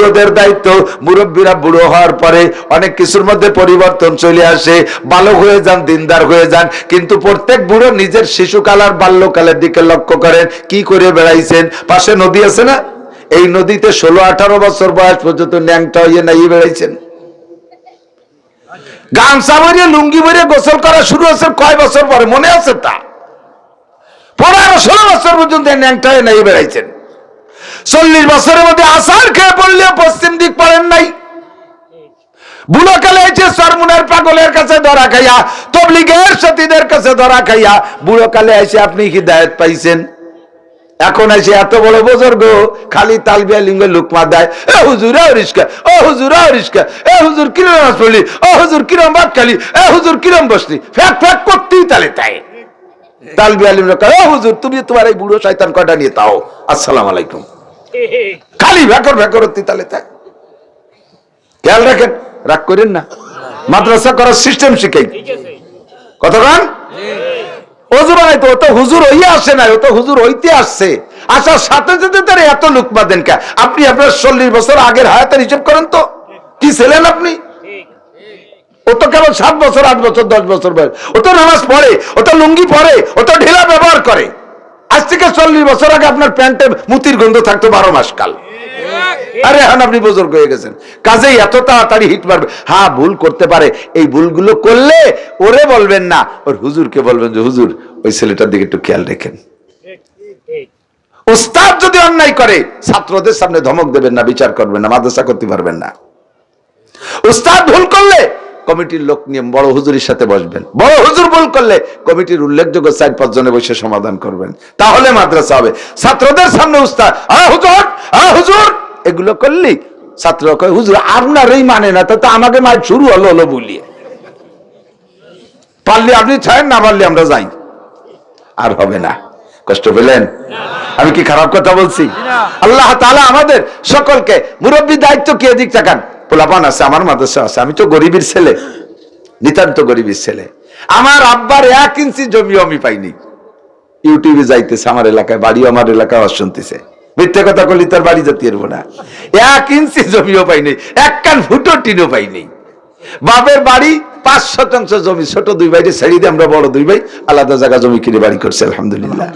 বুড়োদের দায়িত্ব, মুরব্বীরা বুড়ো হওয়ার পরে অনেক কিছুর মধ্যে পরিবর্তন চলে আসে। বালক হয়ে যান, দিনদার হয়ে যান, কিন্তু প্রত্যেক বুড়ো নিজের শিশুকাল আর বাল্যকালের দিকে লক্ষ্য করেন, কি করে বেড়াইছেন? পাশে নদী আছে না? এই নদীতে ষোলো আঠারো বছর বয়স পর্যন্ত ন্যাংটা হইয়ে নাইয়ে বেড়াইছেন। গামছা ভরিয়ে লুঙ্গি ভরিয়ে গোসল করা শুরু হচ্ছে কয় বছর পরে? মনে আছে তা? পনেরো ষোলো বছর পর্যন্ত ন্যাংটা হয়ে নাইয়ে বেড়াইছেন। চল্লিশ বছরের মধ্যে আসার খেয়ে পড়লেও পশ্চিম দিক পড়েন নাই। বুড়োকালে এসে সরমুনের পাগলের কাছে ধরা খাইয়া তবলিগের সতীদের কাছে ধরা খাইয়া বুড়োকালে এসে আপনি কি দায়িত্ব পাইছেন। এখন এসে এত বড় বুজুর্গ খালি তালবিয়া লিঙ্গ লুকমা দেয়। এ হুজুর রিস্কা ও হুজুর রিস্কা এ হুজুর কিরম নামাজ পড়লি ও হুজুর কিরম খালি এ হুজুর কিরম বসলি ফ্যাক ফ্যাক করতেই তালে তাই। তালবিয়া লিঙ্গ ও হুজুর তুমি তোমার এই বুড়ো শয়তান কটা নিয়ে তাও? আসসালাম আলাইকুম। খালি ভ্যাকর তালে খেয়াল রাখেন, রাগ করেন না। মাদ্রাসা করার সিস্টেম কতক্ষণ এত কে? আপনি আপনার চল্লিশ বছর আগের হায়াতের হিসেব করেন তো? কি ছিলেন আপনি? ও তো কেবল সাত বছর, আট বছর, দশ বছর বয়স। ও তো নামাজ পড়ে, ও তো লুঙ্গি পরে, ও তো ঢিলা ব্যবহার করে। আজ থেকে চল্লিশ বছর আগে আপনার প্যান্টে মুতির গন্ধ থাকতো বারো মাস কাল। আরে এখন আপনি বুজুর্গ হয়ে গেছেন। কাজেই এত তাড়াতাড়ি হিট মারবে। হ্যাঁ ভুল করতে পারে। এই ভুলগুলো করলে ওরে বলবেন না। ওর হুজুরকে বলবেন যে, হুজুর, ওই ছেলেটার দিকে একটু খেয়াল রেখেন। উস্তাদ যদি অন্যায় করে, ছাত্রদের সামনে ধমক দেবেন না, বিচার করবেন না, মাদ্রাসা করতে পারবেন না। উস্তাদ ভুল করলে কমিটির লোক নিয়ে বড় হুজুরের সাথে বসবেন। বড় হুজুর ভুল করলে কমিটির উল্লেখযোগ্য চার পাঁচ জনে বসে সমাধান করবেন। তাহলে মাদ্রাসা হবে। ছাত্রদের সামনে উস্তাদ আ হুজুর আ হুজুর! এগুলো করলি ছাত্র কয় হুজুর আপনারই মানে না তা আমাকে মার শুরু হলো হলো বলিয়ে। পারলে আপনি ছাড়েন না পারলে আমরা যাই। আর হবে না। কষ্ট পেলেন? আমি কি খারাপ কথা বলছি? আল্লাহ তাআলা আমাদের সকলকে মুরব্বী দায়িত্ব কে দিক তাকান? পোলাপান আছে আমার মাদ্রাসা আছে আমি তো গরিবের ছেলে নিতান্ত গরিবের ছেলে। আমার আব্বার এক ইঞ্চি জমিও আমি পাইনি। ইউটিউবে যাইতেছে আমার এলাকায় বাড়ি আমার এলাকায় শুনতেছে মিথ্যে কথা করলি তার বাড়ি যেতে পারব না। এক ইঞ্চি জমিও পাইনি এক কান ফুটো টিনও পাইনি। বাপের বাড়ি পাঁচ শতাংশ জমি ছোট দুই ভাইরে ছেড়ে দিয়ে আমরা বড় দুই ভাই আলাদা জায়গা জমি কিনে বাড়ি করছে আলহামদুলিল্লাহ।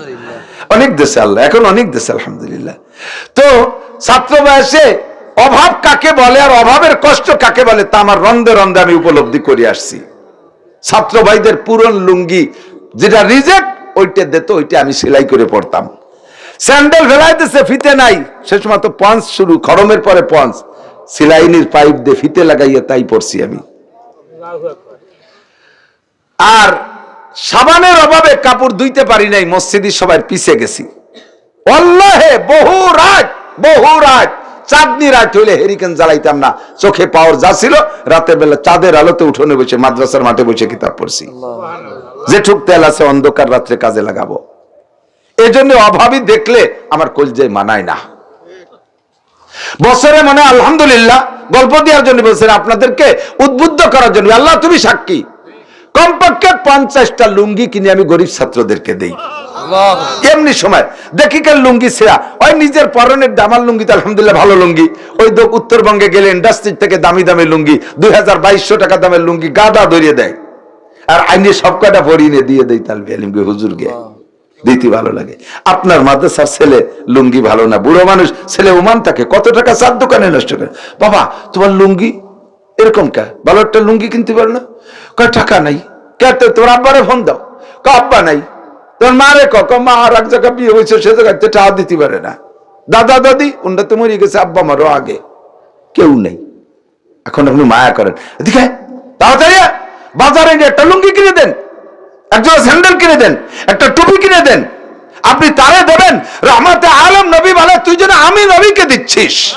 অনেক দেশে আল্লাহ এখন অনেক দেশে আলহামদুলিল্লাহ। তো ছাত্র বয়সে অভাব কাকে বলে আর অভাবের কষ্ট কাকে বলে তা আমার রন্ধে রন্ধে আমি উপলব্ধি করে আসছি। ছাত্র ভাইদের পুরন লুঙ্গি, যেটা রিজেক্ট, ওইটা দিত, ওইটা আমি সেলাই করে পড়তাম। স্যান্ডেল ফেলাইতেছে, ফিতে নাই। সে সময় তো পঞ্চ শুরু, খরমের পরে পঞ্চ সিলাইনির পাইপ দিয়ে ফিতে লাগাইয়া তাই পড়ছি আমি। আর সাবানের অভাবে কাপড় ধুইতে পারি নাই মসজিদি সবাই পিছে গেছি। অল্লাহে, বহু রাত বহু রাত। চাঁদনি রাত হইলে হেরিকেন জ্বালাইতাম না। চোখে পাওয়ার যা ছিল রাতের বেলা চাঁদের আলোতে উঠোনে বসে মাদ্রাসার মাঠে বসে কিতাব পড়ছি। যেটুক তেল আছে অন্ধকার রাত্রে কাজে লাগাবো। এই জন্য অভাবী দেখলে আমার কলজে মানায় না। বছরে মানে আলহামদুলিল্লাহ গল্প দেওয়ার জন্য বলছেন আপনাদেরকে উদ্বুদ্ধ করার জন্য আল্লাহ তুমি সাক্ষী। কমপক্ষে পঞ্চাশটা লুঙ্গি কিনে আমি গরিব ছাত্রদেরকে দেই। এমনি সময়। দেখি কাল লুঙ্গি ছেঁড়া। ওই নিজের পরনের দামাল লুঙ্গি তো আলহামদুলিল্লাহ ভালো লুঙ্গি। ওই তো উত্তরবঙ্গে গেলে ইন্ডাস্ট্রি থেকে দামি দামি লুঙ্গি দুই হাজার বাইশশো টাকা দামের লুঙ্গি গাদা ধরিয়ে দেয়। আর আইনে সব কটা পরিয়ে দিয়ে দেয় তালবি আলিমকে হুজুরকে। দিতে ভালো লাগে। আপনার মাদ্রাসার ছেলে লুঙ্গি ভালো না বুড়ো মানুষ ছেলে ওমান থাকে কত টাকা চার দোকানে নষ্ট করে। বাবা তোমার লুঙ্গি এরকম কে? ভালো একটা লুঙ্গি কিনতে পারো না? কয় টাকা নাই। কে তোর আব্বারে ফোন দাও। ক আব্বা নাই। তোর মারে ক মা আর এক জায়গায় বিয়ে হয়েছে, সে জায়গায় তো টাকা দিতে পারে না। দাদা, দাদি উনটা তো মরে গেছে, আব্বা মারও আগে। কেউ নেই। এখন আপনি মায়া করেন। এদিকে তাড়াতাড়ি বাজারে গিয়ে একটা লুঙ্গি কিনে দেন। একজন স্যান্ডেল কিনে দেন। একটা টুপি কিনে দেন। আপনি তারে দেবেন, রহমতে আলম নবী বলে, তুই যেন আমি নবীকে দিচ্ছিস।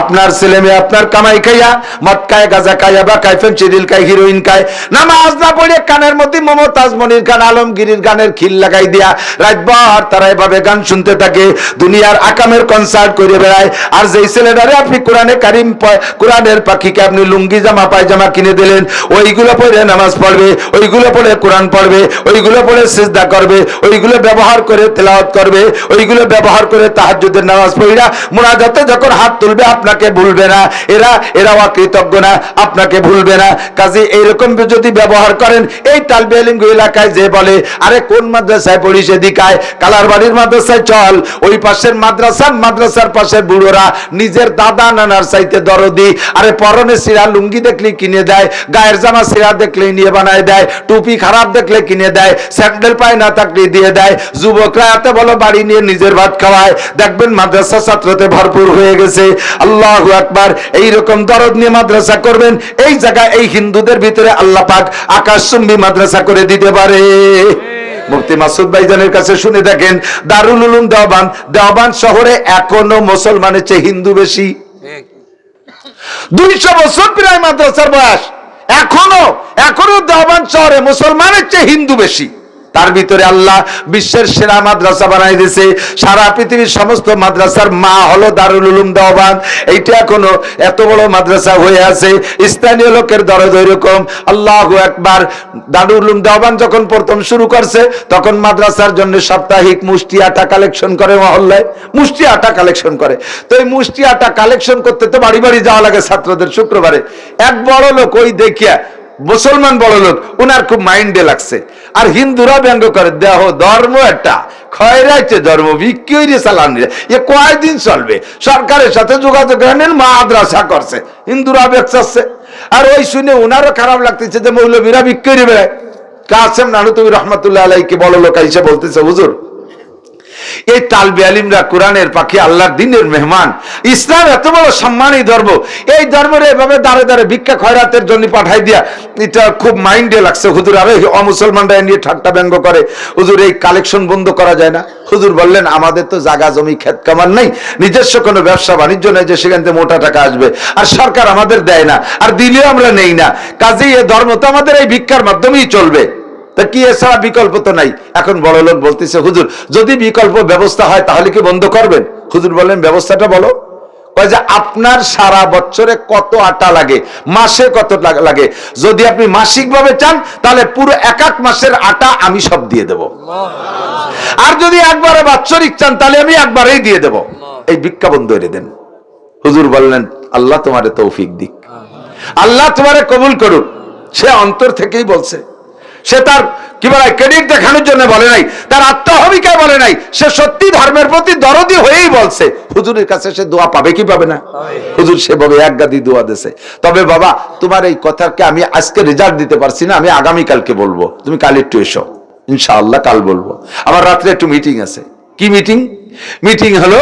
আপনার ছেলে মেয়ে আপনার কামাই খাইয়া, মদ খায়, গাজা খাইয়া বা খায় ফেন্সিডিল খায় হিরোইন খায়। নামাজ না পড়ে কানের মধ্যে মমতাজ মনির খান, আলমগীরির গানের খিল লাগাই দিয়া রাতভর তারা এভাবে গান শুনতে থাকে। দুনিয়ার আকামের কনসার্ট করে বেড়ায়। আর যেই ছেলেটারে আপনি কোরআনে কারিম কোরআনের পাখিকে আপনি লুঙ্গি, জামা, পায়জামা কিনে দিলেন, ওইগুলো পড়ে নামাজ পড়বে, ওইগুলো পড়ে কোরআন পড়বে, ওইগুলো পড়ে সিজদা করবে, ওইগুলো ব্যবহার করে তেলাওয়াত করবে, ওইগুলো ব্যবহার করে তাহাজ্জুদের নামাজ পড়িরা মোনাজাতে যখন হাত তুলবে আপনাকে ভুলবে না। এরা, এরাও কৃতজ্ঞ না, আপনাকে ভুলবে না। কাজে, এইরকম যদি ব্যবহার করেন, এই তালবে আলিমগো এলাকায় যে বলে, আরে, কোন মাদ্রাসায় পড়িস এদিকায়? কালার বাড়ির মাদ্রাসায় চল। ওই পাশের মাদ্রাসা, মাদ্রাসার পাশের বুড়োরা। নিজের দাদা নানার চাইতে দরদি। আরে, পরনে সিরা লুঙ্গি দেখলে কিনে দেয়, গায়ের জামা সিরা দেখলে নিয়ে বানায় দেয়, টুপি খারাপ দেখলে কিনে দেয়, স্যান্ডেল পায় না থাকলে দিয়ে দেয়। যুবকরা এত বলো বাড়ি নিয়ে নিজের ভাত খাওয়ায়। দেখবেন মাদ্রাসা ছাত্রতে ভরপুর হয়ে গেছে। আল্লাহ আকবার, এইরকম দরদ নিয়ে মাদ্রাসা করবেন, এই জায়গায় এই হিন্দুদের ভিতরে আল্লাহ পাক আকাশ আকাশচুম্বী মাদ্রাসা করে দিতে পারে। মাসুদ ভাইজানের কাছে শুনে দেখেন, দারুল উলুম দেওবান দেওবান শহরে এখনও মুসলমানের চেয়ে হিন্দু বেশি। দুইশো বছর প্রায় মাদ্রাসার বয়স, এখনও এখনও দেওবান শহরে মুসলমানের চেয়ে হিন্দু বেশি। তার ভিতরে আল্লাহ বিশ্বের সেরা মাদ্রাসা বানাই দিয়েছে। সারা পৃথিবীর সমস্ত মাদ্রাসার মা হলো দারুল উলুম দেওবান। এইটা এখনও এত বড় মাদ্রাসা হয়ে আছে। স্থানীয় লোকের দরদ এরকম আল্লাহ একবার দারুল উলুম দেওবান যখন প্রথম শুরু করছে, তখন মাদ্রাসার জন্য সাপ্তাহিক মুষ্টি আটা কালেকশন করে মহল্লায়। মুষ্টি আটা কালেকশন করে। তো এই মুষ্টি আটা কালেকশন করতে তো বাড়ি বাড়ি যাওয়া লাগে ছাত্রদের শুক্রবারে। এক বড় লোক ওই দেখিয়া মুসলমান বড় লোক, উনার খুব মাইন্ডে লাগছে। আর হিন্দুরা ব্যঙ্গ করে, দেহ, ধর্ম একটা। খয়রাইছে ধর্ম বিক্রি চালান এ কয়দিন চলবে? সরকারের সাথে যোগাযোগ করেন মাদ্রাসা করছে। হিন্দুরা বেচাচ্ছে আর ওই শুনে উনারও খারাপ লাগতেছে যে মৌলবীরা বিক্রি করে বেড়ায়। কাসেম নানুতবি রহমতুল্লাহ আলাইকে বড় লোক এসে বলতেছে, হুজুর এই তালবে আলিমরা কোরআনের পাখি, আল্লাহর দিনের মেহমান। ইসলাম এত বড় সম্মানী ধর্ম। এই ধর্মের এভাবে দাঁড়ে দাঁড়ে ভিক্ষা খয়রাতের জন্য পাঠাই দিয়া, এটা খুব মাইন্ডে লাগছে। হুজুর, আরে অমুসলমানরা নিয়ে ঠাট্টা ব্যঙ্গ করে। হুজুর, এই কালেকশন বন্ধ করা যায় না। হুজুর বললেন, আমাদের তো জাগা জমি ক্ষেত কামার নেই। নিজস্ব কোনো ব্যবসা বাণিজ্য নেই যে সেখান থেকে মোটা টাকা আসবে। আর সরকার আমাদের দেয় না। আর দিলেও আমরা নেই না। কাজেই এ ধর্ম তো আমাদের এই ভিক্ষার মাধ্যমেই চলবে। তা কি এছাড়া বিকল্প তো নাই? এখন বড় লোক বলতেছে, হুজুর, যদি বিকল্প ব্যবস্থা হয় তাহলে কি বন্ধ করবেন? হুজুর বলেন ব্যবস্থাটা বলো। কয় যে, আপনার সারা বছরে কত আটা লাগে? মাসে কত লাগে যদি আপনি মাসিক ভাবে চান, তাহলে পুরো এক এক মাসের আটা আমি সব দিয়ে দেব। আর যদি একবারে বাৎসরিক চান, তাহলে আমি একবারেই দিয়ে দেব। এই বন্ধ করে দেন। হুজুর বললেন, আল্লাহ তোমারে তৌফিক দিক। আল্লাহ তোমারে কবুল করুক। সে অন্তর থেকেই বলছে সে তার, কি বলে, ক্রেডিট দেখানোর জন্য বলে নাই, তার আত্মহবিকায় বলে নাই, সে সত্যি ধর্মের প্রতি দরদি হয়েই বলছে। হুজুরের কাছে সে দোয়া পাবে কি পাবে না? হুজুর সেভাবে এক গাদি দোয়া দিছে। তবে বাবা, তোমার এই কথাকে আমি আজকে রেজাল্ট দিতে পারছি না, আমি আগামী কালকে বলব। তুমি কাল একটু এসো, ইনশাআল্লাহ কাল বলব। আমার রাত্রে একটু মিটিং আছে। কি মিটিং মিটিং হলো,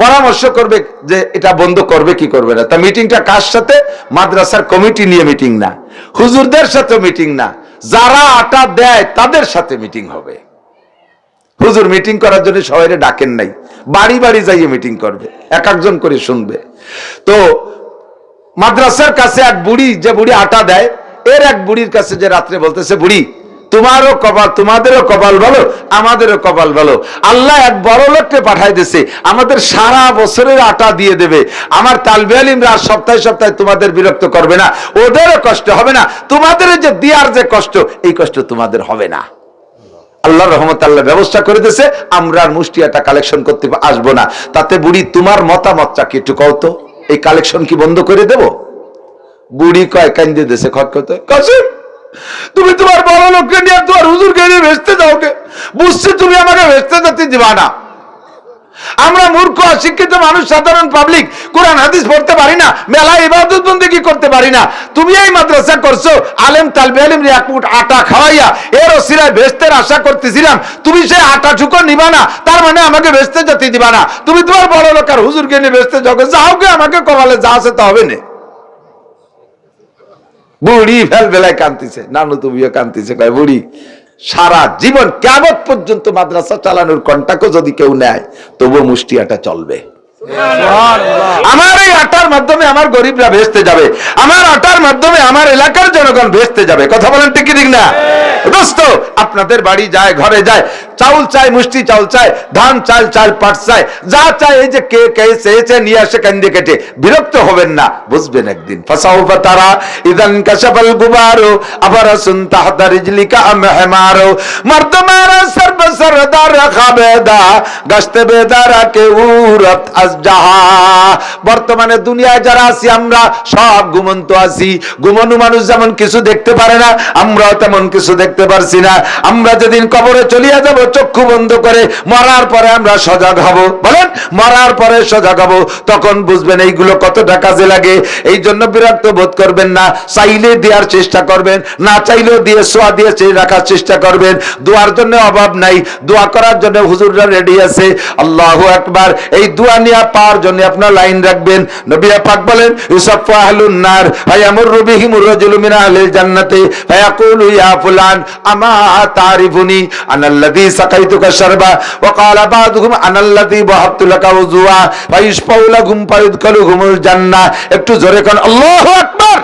পরামর্শ করবে যে এটা বন্ধ করবে কি করবে না। তা মিটিংটা কার সাথে? মাদ্রাসার কমিটি নিয়ে মিটিং না। হুজুরদের সাথে মিটিং না। যারা আটা দেয়, তাদের সাথে মিটিং হবে। হুজুর মিটিং করার জন্য সবাই ডাকেন নাই। বাড়ি বাড়ি যাইয়ে মিটিং করবে, এক একজন করে শুনবে। তো মাদ্রাসার কাছে এক বুড়ি যে বুড়ি আটা দেয়, এর এক বুড়ির কাছে যে রাত্রে বলতেছে, বুড়ি তোমারও কপাল, তোমাদেরও কপাল ভালো, আমাদেরও কপাল ভালো। আল্লাহ এক বড় লোককে পাঠাই দিছে, আমাদের সারা বছরের আটা দিয়ে দেবে। আমার তালবে আলিমরা সপ্তাহে সপ্তাহে তোমাদের বিরক্ত করবে না, ওদেরও কষ্ট হবে না, তোমাদের যে দিয়ার যে কষ্ট, এই কষ্ট তোমাদের হবে না। আল্লাহ রহমত আল্লাহ ব্যবস্থা করে দিয়েছে আমরা আর মুষ্টি আটা কালেকশন করতে আসব না। তাতে বুড়ি তোমার মতামতটা কি একটু কও তো, এই কালেকশন কি বন্ধ করে দেব? বুড়ি কয় কান্দে দেশে খটখতে কাসিম। তুমি তোমার বড় লোককে নিয়ে তোমার হুজুরকে নিয়ে ভেসতে যাও কে বুঝছি তুমি আমাকে ভেসতে যেতে দিবা না আমরা মূর্খ, অশিক্ষিত মানুষ, সাধারণ পাবলিক কোরআন, হাদিস পড়তে পারি না মেলা ইবাদত বন্দী কি করতে পারি না। তুমি এই মাদ্রাসা করছ, আলেম, তালবে আলিম এক মুঠ আটা খাওয়াইয়া, এর ওসিরায় বেস্তের আশা করতেছিলাম। তুমি সেই আটা ঠুকো নিবা না, তার মানে আমাকে বেচতে যেতে দিবা না তুমি তোমার বড় লোক আর হুজুরকে নিয়ে বেচতে যাও যাও কে আমাকে কপালে যা আছে তা হবে না। বুড়ি ফেল বেলায় কান্দিছে নানু তুমিও কান্দিছে কয় বুড়ি সারা জীবন কেমন পর্যন্ত মাদ্রাসা চালানোর কন্টাকও যদি কেউ নেয় তবুও মুষ্টি আটা চলবে আমার এই আটার মাধ্যমে আমার গরিবরা ভেস্তে যাবে আমার আটার মাধ্যমে আমার এলাকার জনগণ ভেস্তে যাবে। কথা বলেন ঠিক দিক ঠিক না? দোস্ত, আপনাদের বাড়ি যায়, ঘরে যায়, চাউল চাই মুষ্টি চাউল চাই ধান চাল চাল, পাট চাই যা চাই এই যে কে কে চেয়েছে নিয়ে আসে কান্দে কেটে। বিরক্ত হবেন না, বুঝবেন একদিন। ফাসাউফা তারা ইদান কাশাফাল গুবারো, আবার সুন তাহতা রিজলিকা মেহমারো মর্দমারা সর্ব সরদার খাবেদা গস্তে বেদারা কে উরত আজজাহা বর্তমানে দুনিয়ায় যারা আছি, আমরা সব ঘুমন্ত আছি। ঘুমনু মানুষ যেমন কিছু দেখতে পারে না, আমরাও তেমন কিছু দেখতে পারছি না। আমরা যেদিন কবরে চলিয়া যাব, চক্ষু বন্ধ করে মরার পরে আমরা সজাগ হব। বলেন, মরার পরে সজাগ হব। তখন বুঝবেন এইগুলো কতটা কাজে লাগে। এই জন্য বিরক্ত বোধ করবেন না। চাইলে দেওয়ার চেষ্টা করবেন, না চাইলেও দিয়ে সোয়া দিয়ে রাখার চেষ্টা করবেন। দোয়ার জন্য অভাব নাই। দোয়া করার জন্য হুজুররা রেডি আছে। আল্লাহ একবার এই দোয়া নিয়ে পাওয়ার জন্য আপনার লাইন রাখবেন। নবিয়া পাক বলেন, ইউসাফ আহলুন নার ফায়ামুর বিহিমুর রাজুলু মিন আহলিল জান্নাতি, ফায়াকুলু ইয়া ফুলান। আমা তারিফুনি, আনাল্লাযী সাকাইতুকা শারবা, ওয়া ক্বালা বাদুহুম, আনাল্লাযী ওয়াহাবতু লাকা উযুয়া ফায়ুশফাউ লাহুম ফায়ুদখালুহুমুল জান্নাহ। একটু জোরে কোন, আল্লাহু আকবার।